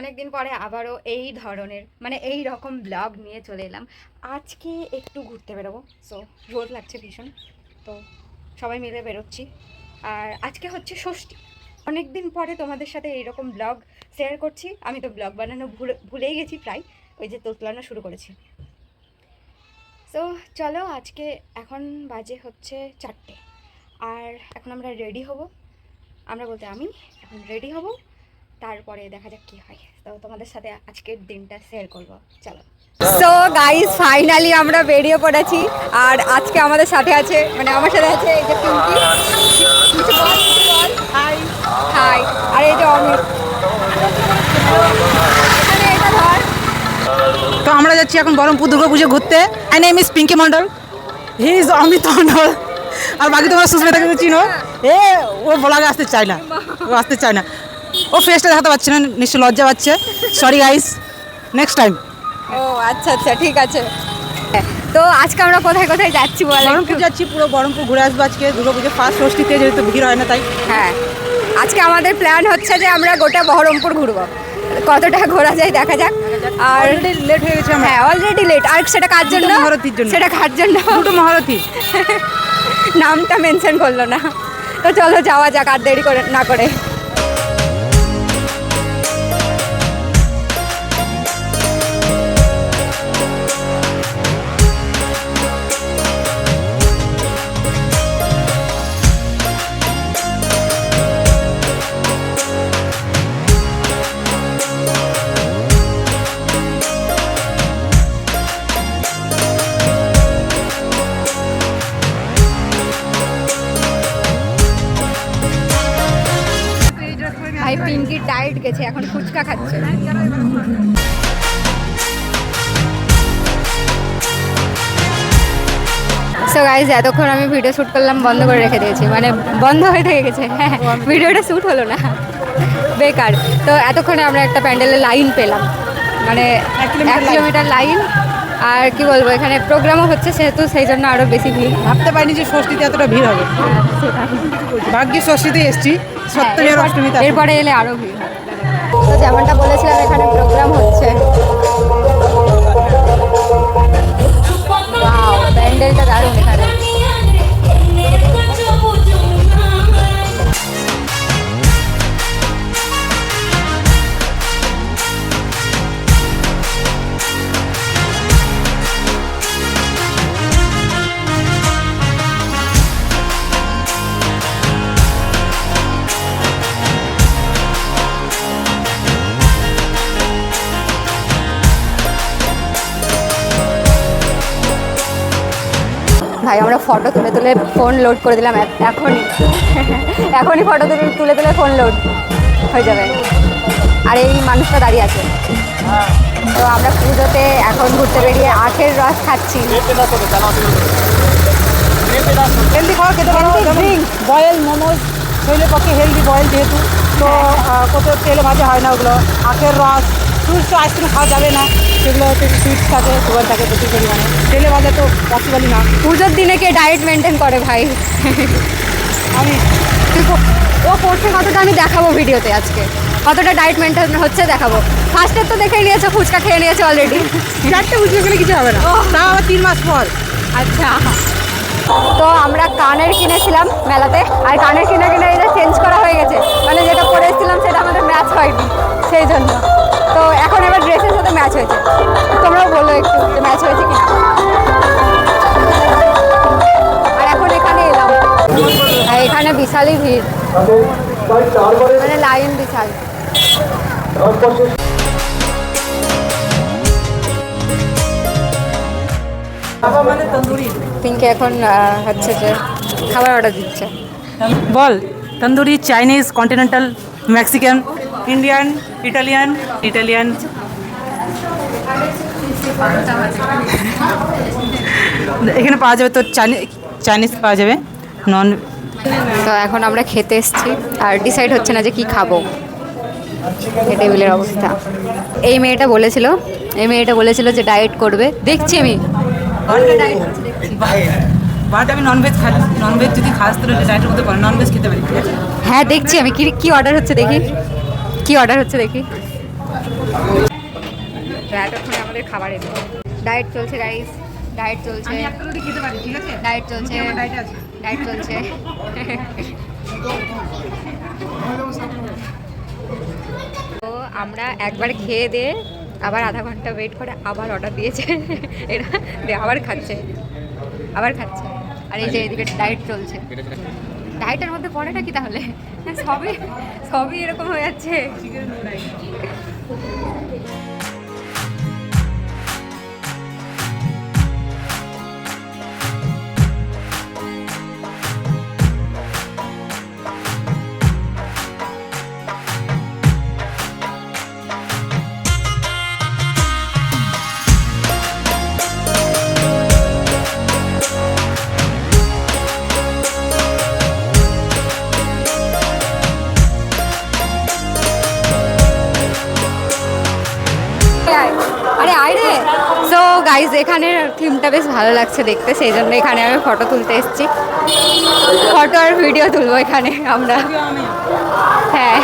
অনেকদিন পরে আবারও এই ধরনের মানে এই রকম ব্লগ নিয়ে চলে এলাম। আজকে একটু ঘুরতে বেরোবো। সো রোদ লাগছে ভীষণ। তো, সবাই মিলে বেরোচ্ছি। আর আজকে হচ্ছে ষষ্ঠী। অনেক দিন পরে তোমাদের সাথে এইরকম ব্লগ শেয়ার করছি। আমি তো ব্লগ বানানো ভুলে, ভুলেই গেছি প্রায়। ওই যে তোতলানো শুরু করেছি। সো চলো আজকে এখন বাজে হচ্ছে চারটে। আর এখন আমরা রেডি হব। আমরা বলতে আমি এখন রেডি হব। তারপরে দেখা যাক কি হয়। তো তোমাদের সাথে আজকের দিনটা শেয়ার করব। চলো। সো গাইস ফাইনালি আমরা বেরিয়ে পড়েছি। আর আজকে আমাদের সাথে আছে মানে আমার সাথে আছে এই যে পিঙ্কি। বল, বল। হাই আর এই যে অমিত। তো আমরা যাচ্ছি এখন বহরমপুর দুর্গা পুজো ঘুরতে। I name is Pinky Mondal he is Amit Mondal আর বাকি তোমরা সুস্মিতাকে তো চিনো। এ ও বলাগে আসতে চায় না। ও আসতে চায় না। ও ফেসটা দেখাতে পারছে না নিশ্চয় লজ্জা পাচ্ছে। সরি গাইস নেক্সট টাইম ও আচ্ছা আচ্ছা ঠিক আছে। তো আজকে আমরা কোথায় কোথায় যাচ্ছি বল? বহরমপুর? যাচ্ছি পুরো বহরমপুর ঘুরে আসব আজকে। দুর্গা পুজো ফার্স্ট ষষ্ঠীতে যেহেতু ভিড় হয় না তাই। হ্যাঁ। আজকে আমাদের প্ল্যান হচ্ছে যে আমরা গোটা বহরমপুর ঘুরবো। কতটা ঘোরা যায় দেখা যাক। আর অলরেডি লেট হয়ে গেছে হ্যাঁ অলরেডি লেট আর সেটা কার জন্য? মহারথীর জন্য। সেটা কার জন্য? দুটো মহারথী। নামটা মেনশন করল না। তো চলো যাওয়া যাক আর দেরি করে না করে। ভাই পিঙ্কি ডায়েট গেছে এখন ফুচকা খাচ্ছে। সো গাইজ এতক্ষণ আমি ভিডিও শ্যুট করলাম বন্ধ করে রেখে দিয়েছি। মানে বন্ধ হয়ে থেকে গেছে। হ্যাঁ ভিডিওটা শ্যুট হলো না। বেকার। তো এতক্ষণে আমরা একটা প্যান্ডেলের লাইন পেলাম। মানে এক। কিলোমিটার লাইন আর কি বলব এখানে প্রোগ্রামও হচ্ছে সেহেতু সেই জন্য আরও বেশি ভিড়। ভাবতে পারিনি যে ষষ্ঠীতে এতটা ভিড় হবে। ভাগ্য ষষ্ঠীতে এসছি সপ্তমী অষ্টমীতে এরপরে এলে আরও ভিড় হবে। তো যেমনটা বলেছিলাম এখানে প্রোগ্রাম হচ্ছে। ভাই আমরা ফটো তুলে তুলে ফোন লোড করে দিলাম এখনই। এখনই ফটো তুলে তুলে তুলে ফোন লোড হয়ে যাবে। আর এই মানুষটা দাঁড়িয়ে আছে। তো আমরা পুজোতে এখন ঘুরতে বেরিয়ে আখের রস খাচ্ছি। হেলদি খাওয়া খেতে পারো যেমন বয়েল মোমোজ শরীরের পক্ষে হেলদি বয়েল যেহেতু তো আহ, কত তেলে ভাজা হয় না ওগুলো। আখের রস ফ্রুটস তো আইসক্রিম খাওয়া যাবে না। সেগুলো হচ্ছে সুইটস থাকে সুগার থাকে প্রচুর পরিমাণে তেলে ভাজা তো পসিবলই না। পুজোর দিনে কে ডায়েট মেনটেন করে ভাই? আমি ও করছে কতটা আমি দেখাবো ভিডিওতে আজকে? কতটা ডায়েট মেনটেন হচ্ছে দেখাবো। ফার্স্টের তো দেখেই নিয়েছে ফুচকা খেয়ে নিয়েছে অলরেডি চারটে বুঝতে গেলে কিছু হবে না। তাও আবার তিন মাস পর। আচ্ছা। তো আমরা কানের কিনেছিলাম মেলাতে আর কানের কিনে কিনে এটা চেঞ্জ করা হয়ে গেছে। মানে যেটা পরে এসেছিলাম সেটা আমাদের ম্যাচ হয়নি। সেই জন্য। তো মানে লাইন বিশাল পিঙ্কি এখন হচ্ছে যে খাবার অর্ডার দিচ্ছে। বল tandoori Chinese continental Mexican Indian Italian Italian এখানে পাওয়া যাবে তো চাইনিজ পাওয়া যাবে নন তো এখন আমরা খেতে এসেছি আর ডিসাইড হচ্ছে না যে কি খাব। টেবিলের অবস্থা। এই মেয়েটা বলেছিল এই মেয়েটা বলেছিল যে ডায়েট করবে। দেখছি আমি। বাট আমি ননভেজ খাই ননভেজ যদি খাস তাহলে ননভেজ খেতে পারি। হ্যাঁ দেখছি আমি। কি কি অর্ডার হচ্ছে দেখি। কি অর্ডার হচ্ছে দেখি। এতক্ষণে আমাদের খাবার এলো ডায়েট চলছে গাইস ডায়েট চলছে। ডায়েট চলছে। আছে। ডায়েট চলছে। তো আমরা একবার খেয়ে দিয়ে আবার আধা ঘণ্টা ওয়েট করে আবার অর্ডার দিয়েছে। এরা আবার খাচ্ছে। আবার খাচ্ছে। আর এই যে এদিকে ডায়েট চলছে। ডায়েটের মধ্যে পড়েটা কি তাহলে? সবই সবই এরকম হয়ে যাচ্ছে। গাইজ এখানের থিমটা বেশ ভালো লাগছে দেখতে, সেই জন্য এখানে আমি ফটো তুলতে এসেছি। ফটো আর ভিডিও তুলবো এখানে আমরা। হ্যাঁ।